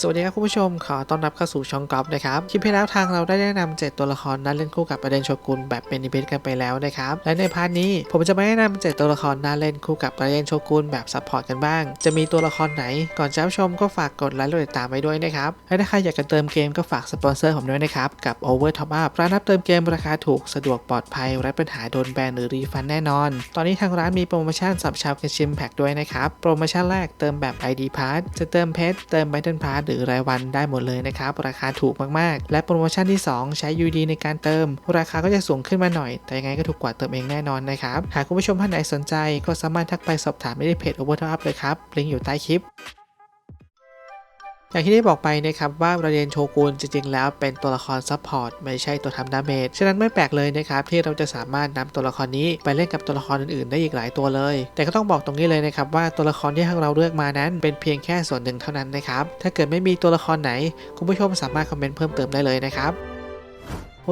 สวัสดีครับคุณผู้ชมขอต้อนรับเข้าสู่ช่องกอล์ฟนะครับคลิปที่แล้วทางเราได้แนะนำ7ตัวละครน่าเล่นคู่กับประเด็นโชกุนแบบเป็นนิเบตกันไปแล้วนะครับและในพาร์ทนี้ผมจะมาแนะนำ7ตัวละครน่าเล่นคู่กับประเด็นโชกุนแบบซัพพอร์ตกันบ้าง จะมีตัวละครไหนก่อนจะรับชมก็ฝากกดไลค์และติดตามไว้ด้วยนะครับและถ้าใครอยากจะเติมเกมก็ฝากสปอนเซอร์ผมด้วยนะครับกับ Over Top Up ร้านรับเติมเกมราคาถูกสะดวกปลอดภัยไร้ปัญหาโดนแบนหรือรีฟันแน่นอน ตอนนี้ทางร้านมีโปรโมชั่นสับชาวกันชิมแพ็กด้วยนะครับโปรโมชั่นแรกเติมแบบ ID Pass จะเติมเพชรเติม Battle Pass หรือรายวันได้หมดเลยนะครับ ราคาถูกมากๆ และโปรโมชั่นที่ 2 ใช้ UD ในการเติม ราคาก็จะสูงขึ้นมาหน่อย แต่ยังไงก็ถูกกว่าเติมเองแน่นอนนะครับ หากคุณผู้ชมท่านไหนสนใจ ก็สามารถทักไปสอบถามได้ที่เพจ Over Top Up เลยครับลิงก์อยู่ใต้คลิป อย่างที่ได้บอกไปนะครับว่าประเด็นโชกุนจริงๆ แล้วเป็นตัวละครซัพพอร์ตไม่ใช่ตัวทำดาเมจ ฉะนั้นไม่แปลกเลยนะครับที่เราจะสามารถนำตัวละครนี้ไปเล่นกับตัวละครอื่นๆ ได้อีกหลายตัวเลย แต่ก็ต้องบอกตรงนี้เลยนะครับว่าตัวละครที่ทางเราเลือกมานั้น เป็นเพียงแค่ส่วนหนึ่งเท่านั้นนะครับ ถ้าเกิดไม่มีตัวละครไหน คุณผู้ชมสามารถคอมเมนต์เพิ่มเติมได้เลยนะครับ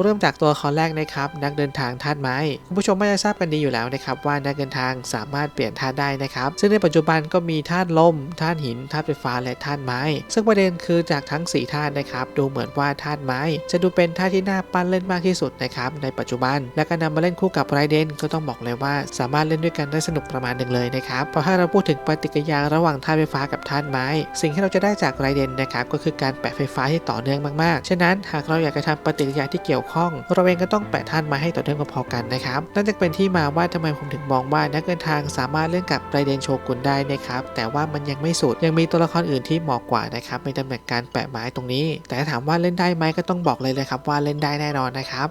เริ่มจากตัวละครแรกนะครับนักเดินทางธาตุไม้คุณผู้ชมไม่ได้ทราบกันดีอยู่แล้วนะครับว่านักเดินทางสามารถเปลี่ยนธาตุได้นะครับ ซึ่งในปัจจุบันก็มีธาตุลมธาตุหินธาตุไฟฟ้าและธาตุไม้ ซึ่งประเด็นคือจากทั้ง4ธาตุนะครับดูเหมือนว่าธาตุไม้ จะดูเป็นธาตุที่น่าปั้นเล่นมากที่สุดนะครับในปัจจุบัน และการนำมาเล่นคู่กับไรเดนก็ต้องบอกเลยว่าสามารถเล่นด้วยกันได้สนุกประมาณหนึ่งเลยนะครับเพราะถ้าเราพูดถึงปฏิกิริยาระหว่างธาตุไฟฟ้ากับธาตุไม้ สิ่งที่เราจะได้จากไรเดนนะครับก็คือการแปะไฟฟ้าที่ต่อเนื่องมากๆ ฉะนั้นหากเราอยากจะทำปฏิกิริยาที่เกี่ยวข้อง เราเองก็ต้องแปะท่านมาให้ต่อเนื่องพอๆกันนะครับนั่นจะเป็นที่มาว่าทำไมผมถึงมองว่านักเดินทางสามารถเล่นกับไรเดนโชกุนได้นะครับแต่ว่ามันยังไม่สุดยังมีตัวละครอื่นที่เหมาะกว่านะครับในตำแหน่งการแปะไม้ตรงนี้ แต่ถามว่าเล่นได้ไหมก็ต้องบอกเลยเลยครับว่าเล่นได้แน่นอนนะครับ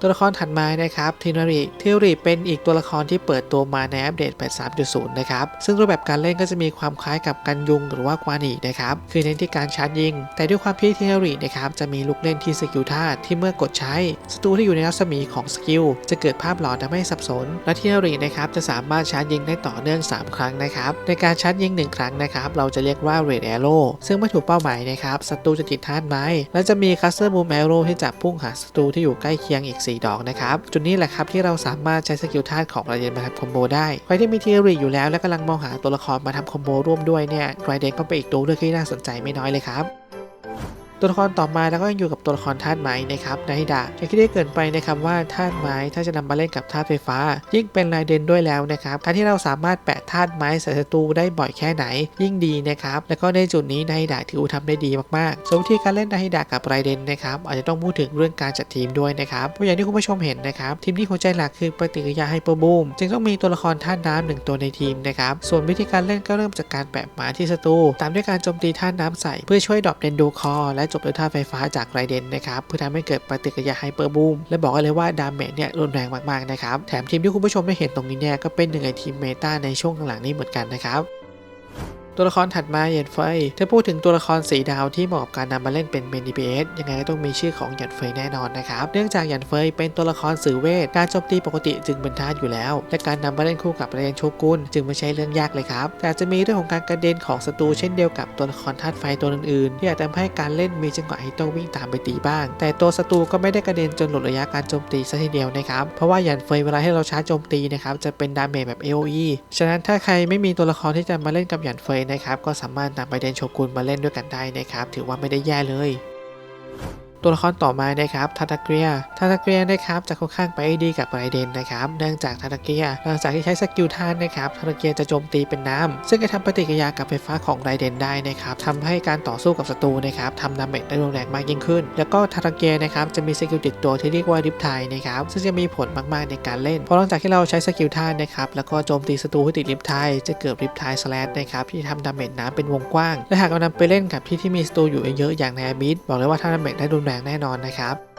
ตัวละครถัดมานะครับทินาริทินาริเป็นอีกตัวละครที่เปิดตัวมาในอัปเดต 83.0 นะครับ ซึ่งรูปแบบการเล่นก็จะมีความคล้ายกับกันยุงหรือว่ากวานีนะครับ คือเน้นที่การชาร์จยิง แต่ด้วยความที่ทินารินะครับจะมีลูกเล่นที่สกิลธาตุที่เมื่อกดใช้ศัตรูที่อยู่ในรัศมีของสกิลจะเกิดภาพหลอนทำให้สับสน และทินารินะครับจะสามารถชาร์จยิงได้ต่อเนื่อง 3 ครั้งนะครับ ในการชาร์จยิง 1 ครั้งนะครับเราจะเรียกว่า Red Arrow ซึ่งเมื่อถูกเป้าหมายนะครับศัตรูจะติดธาตุไม้และจะมีคัสเตอร์บูมแอโร่ที่จะพุ่งหาศัตรูที่อยู่ใกล้เคียงอีก4 ดอกนะครับ จุดนี้แหละครับที่เราสามารถใช้สกิลธาตุของไรเดนมาทำคอมโบได้ ใครที่มีทีรีอยู่แล้วและกำลังมองหาตัวละครมาทำคอมโบร่วมด้วยเนี่ยไรเดนก็เป็นอีกตัวเลือกที่น่าสนใจไม่น้อยเลยครับ ตัวละครต่อมาแล้วก็ยังอยู่กับตัวละครธาตุไม้นะครับไนดะอย่างที่ได้เกินไปนะครับว่าธาตุไม้ถ้าจะนำมาเล่นกับธาตุไฟฟ้า ยิ่งเป็นไรเดนด้วยแล้วนะครับการที่เราสามารถแปะธาตุไม้ใส่ศัตรูได้บ่อยแค่ไหน ยิ่งดีนะครับแล้วก็ในจุดนี้ไนดะถือว่าทำได้ดีมากๆส่วนวิธีการเล่นไนดะกับไรเดนนะครับอาจจะต้องพูดถึงเรื่องการจัดทีมด้วยนะครับเพราะอย่างที่คุณผู้ชมเห็นนะครับทีมที่หัวใจหลักคือปฏิกิริยาไฮเปอร์บูมจึงต้องมีตัวละครธาตุน้ำหนึ่งตัวในทีมนะครับส่วนวิธีการเล่นก็เริ่มจากการแปะไม้ที่ศัตรูตามด้วยการโจมตีธาตุน้ำใส่เพื่อช่วยดรอปเดนดูคอและจบด้วยธาไฟฟ้าจากไรเดนนะครับเพื่อทำให้เกิดปฏิกิริยาไฮเปอร์บูมและบอกเลยว่าดาเมจเนี่ยรุนแรงมากๆนะครับแถมทีมที่คุณผู้ชมได้เห็นตรงนี้เนี่ยก็เป็นหนึ่งในทีมเมตาในช่วงหลังนี้เหมือนกันนะครับ ตัวละครถัดมาหยียนเฟยถ้าพูดถึงตัวละครสีดาวที่เหมาะกับการนำมาเล่นเป็นเมน DPS ยังไงก็ต้องมีชื่อของหยันเฟยแน่นอนนะครับ เนื่องจากหยันเฟยเป็นตัวละครสื่อเวท การโจมตีปกติจึงเป็นท่าตุอยู่แล้ว และการนำมาเล่นคู่กับเรนโชกุนจึงไม่ใช่เรื่องยากเลยครับ แต่จะมีเรื่องของการกระเด็นของศัตรูเช่นเดียวกับตัวละครธาตุไฟตัวอื่นๆที่อาจทำให้การเล่นมีจังหวะให้ต้องวิ่งตามไปตีบ้าง แต่ตัวศัตรูก็ไม่ได้กระเด็นจนหลุดระยะการโจมตีซะทีเดียวนะครับ เพราะว่าหยันเฟยเวลาให้เราชาร์จโจมตีนะครับจะเป็นดาเมจแบบ AOE ฉะนั้นถ้าใครไม่มีตัวละครที่จะมาเล่นกับหยันเฟยนะครับ ก็สามารถนำไปเดนโชกุนมาเล่นด้วยกันได้นะครับ ถือว่าไม่ได้แย่เลย ตัวละครต่อมานะครับทาตาเกียทาตาเกียนะครับจะค่อนข้างไปดีกับไรเดนนะครับเนื่องจากทาตาเกียหลังจากที่ใช้สกิลท่านนะครับทาตาเกียจะโจมตีเป็นน้ำซึ่งจะทำปฏิกิริยากับไฟฟ้าของไรเดนได้นะครับทำให้การต่อสู้กับศัตรูนะครับทำดาเมจได้รุนแรงมากยิ่งขึ้น แล้วก็ทาตาเกียนะครับจะมีสกิลติดตัวที่เรียกว่าริปไทนะครับซึ่งจะมีผลมากๆในการเล่นเพราะหลังจากที่เราใช้สกิลท่านนะครับแล้วก็โจมตีศัตรูที่ติดริปไทจะเกิดริปไทสแลชนะครับที่ทำดาเมจน้ำเป็นวงกว้างและหากเรานำไปเล่นกับที่ที่มีศัตรูอยู่เยอะๆอย่างในอาบิสบอกเลยว่าทำดาเมจได้รุนแรงแน่นอนนะครับ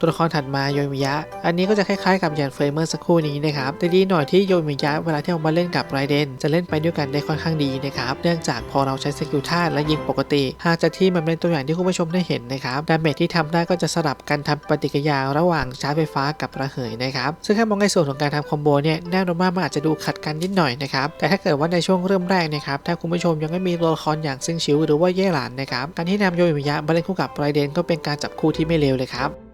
ตัวละครถัดมาโยมิยะ อันนี้ก็จะคล้ายๆกับยันเฟรเมอร์สักครู่นี้นะครับแต่ดีหน่อยที่โยมิยะเวลาที่เรามาเล่นกับไรเดนจะเล่นไปด้วยกันได้ค่อนข้างดีนะครับเนื่องจากพอเราใช้สกิลท่าและยิงปกติหากจากที่มันเป็นตัวอย่างที่คุณผู้ชมได้เห็นนะครับดาเมจที่ทำได้ก็จะสลับกันทำปฏิกิริยาระหว่างชาร์จไฟฟ้ากับระเหยนะครับซึ่งถ้ามองในส่วนของการทำคอมโบเนี่ยแน่นอนว่ามันอาจจะดูขัดกันนิดหน่อยนะครับแต่ถ้าเกิดว่าในช่วงเริ่มแรกนะครับถ้าคุณผู้ชมยังไม่มีตัวละครอย่างซิงชิวหรือว่าเย่หลานนะครับการที่นำโยมิยะมาเล่นคู่กับไรเดนก็เป็นการจับคู่ที่ไม่เลวเลยครับ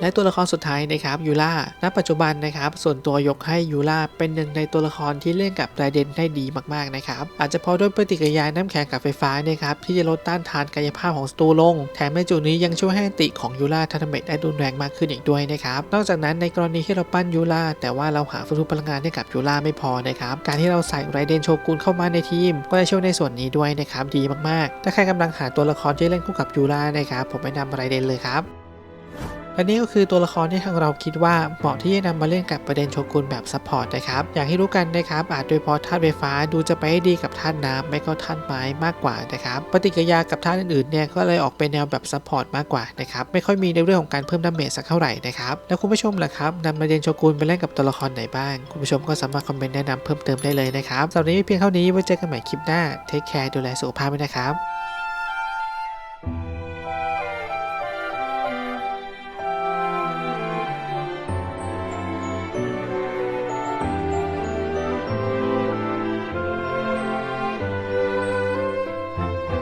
และตัวละครสุดท้ายนะครับยูล่าณปัจจุบันนะครับส่วนตัวยกให้ยูล่าเป็นหนึ่งในตัวละครที่เล่นกับไรเดนได้ดีมากๆนะครับอาจจะเพราะด้วยปฏิกิริยาน้ำแข็งกับไฟฟ้านะครับที่จะลดต้านทานกายภาพของศัตรูลง แถมในจุดนี้ยังช่วยให้ติของยูล่าทันเมตได้รุนแรงมากขึ้นอีกด้วยนะครับนอกจากนั้นในกรณีที่เราปั้นยูล่าแต่ว่าเราหาฟื้นฟูพลังงานให้กับยูล่าไม่พอนะครับการที่เราใส่ไรเดนโชกุนเข้ามาในทีม ก็จะช่วยในส่วนนี้ด้วยนะครับดีมากๆ ถ้าใครกำลังหาตัวละครที่เล่นคู่กับยูล่านะครับผมแนะนำไรเดนเลยครับ และนี่ก็คือตัวละครที่ทางเราคิดว่าเหมาะที่จะนำมาเล่นกับประเด็นโชกุนแบบซัพพอร์ตนะครับอย่างที่รู้กันนะครับอาจโดยเฉพาะธาตุไฟฟ้าดูจะไปให้ดีกับธาตุน้ำไม่ก็ธาตุไม้มากกว่านะครับปฏิกิริยากับธาตุอื่นๆเนี่ยก็เลยออกเป็นแนวแบบซัพพอร์ตมากกว่านะครับไม่ค่อยมีในเรื่องของการเพิ่มดาเมจสักเท่าไหร่นะครับแล้วคุณผู้ชมล่ะครับนำประเด็นโชกุนไปเล่นกับตัวละครไหนบ้าง คุณผู้ชมก็สามารถคอมเมนต์แนะนำเพิ่มเติมได้เลยนะครับสำหรับนนี้เพียงเท่านี้ไว้เจอกันใหม่คลิปหน้าเทคแคร์ดูแลสุขภาพด้วยนะครับ